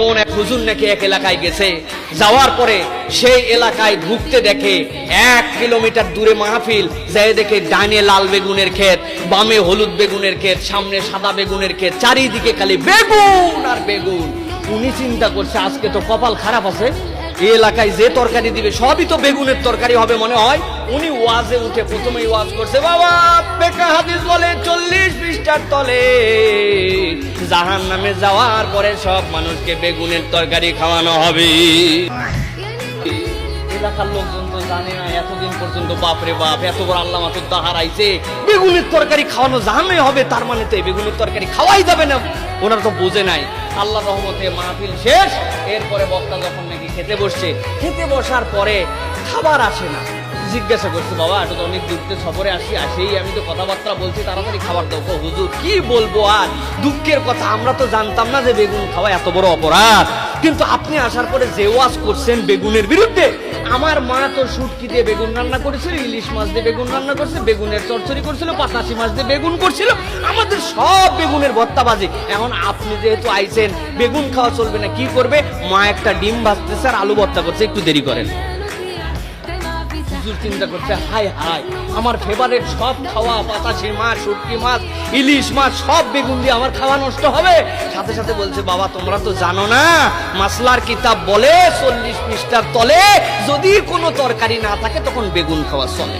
কোন এক হুজুর নাকি এক এলাকায় গেছে, যাওয়ার পরে সেই এলাকায় ঢুকতে দেখে এক কিলোমিটার দূরে মাহফিল, যাই দেখে ডানে লাল বেগুনের ক্ষেত, বামে হলুদ বেগুনের ক্ষেত, সামনে সাদা বেগুনের ক্ষেত, চারিদিকে খালি বেগুন আর বেগুন। উনি চিন্তা করছে, আজকে তো কপাল খারাপ আছে, এই এলাকায় যে তরকারি দিবে, সবই তো বেগুনের তরকারি হবে মনে হয়। উনি ওয়াজে উঠে প্রথমেই ওয়াজ করছে, বাবা পেকা হাদিস বলে, চল্লিশ পৃষ্ঠার তলে। জাহান নামে যাওয়ার পরে সব মানুষকে বেগুনের তরকারি খাওয়ানো হবে। এলাকার লোকজন তো জানে না, এতদিন পর্যন্ত বাপরে বাপ, এত বড় আল্লাহ মাতুর দাহার আইছে বেগুনের তরকারি খাওয়ানো জাহান্নামে হবে, তার মানে তো বেগুনের তরকারি খাওয়াই যাবে না। ওনারা তো বোঝে নাই। আল্লাহ রহমতে মাহফিল শেষ, এরপরে বক্তা যখন নাকি খেতে বসছে, খেতে বসার পরে খাবার আসে না। জিজ্ঞাসা করছে, বাবা এটা তো অনেক দূরতে সফরে আসি, আসেই আমি তো কথাবার্তা বলছি, তাড়াতাড়ি খাবার দাও। হুজুর, কি বলব আর? দুঃখের কথা, আমরা তো জানতাম না যে বেগুন খাওয়া এত বড় অপরাধ। কিন্তু আপনি আসার পরে যে ওয়াজ করছেন বেগুনের বিরুদ্ধে, আমার মা তো শুটকি দিয়ে বেগুন রান্না করেছিল, ইলিশ মাছ দিয়ে বেগুন রান্না করছে বেগুনের চরচড়ি করছিল, পাতাশি মাছ দিয়ে বেগুন করছিল, আমাদের সব বেগুনের ভর্তাবাজি এখন আপনি যেহেতু আইছেন, বেগুন খাওয়া চলবে না, কি করবে? মা একটা ডিম ভাজতেছে আর আলু ভর্তা করছে, একটু দেরি করেন। হুজুর চিন্তা করছে হাই হাই আমার ফেভারেট সব খাওয়া বাতাসি মাছ, শুটকি মাছ, ইলিশ মাছ, সব বেগুন দিয়ে আমার খাওয়া নষ্ট হবে। সাথে সাথে বলছে, বাবা, তোমরা তো জানো না, মাসলার কিতাব বলে চল্লিশ পৃষ্ঠার তলে যদি কোনো তরকারি না থাকে, তখন বেগুন খাওয়া চলে।